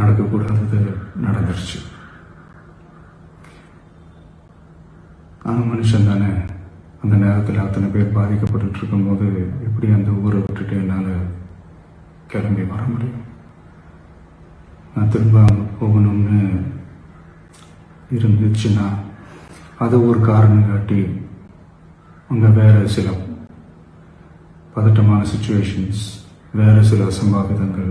நடக்கக்கூடாதது நடந்துருச்சு. நான் மனுஷன் தானே. அந்த நேரத்தில் அத்தனை பேர் பாதிக்கப்பட்டு இருக்கும்போது எப்படி அந்த ஊரை விட்டுட்டு என்னால் கிளம்பி வர முடியும்? நான் திரும்ப அங்கே போகணும்னு இருந்துச்சுன்னா அதை ஒரு காரணம் காட்டி அங்கே வேற சில பதட்டமான சுச்சுவேஷன்ஸ் வேற சில அசம்பாவிதங்கள்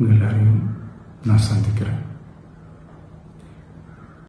உங்கள் எல்லாரையும் நான் சந்திக்கிறேன்.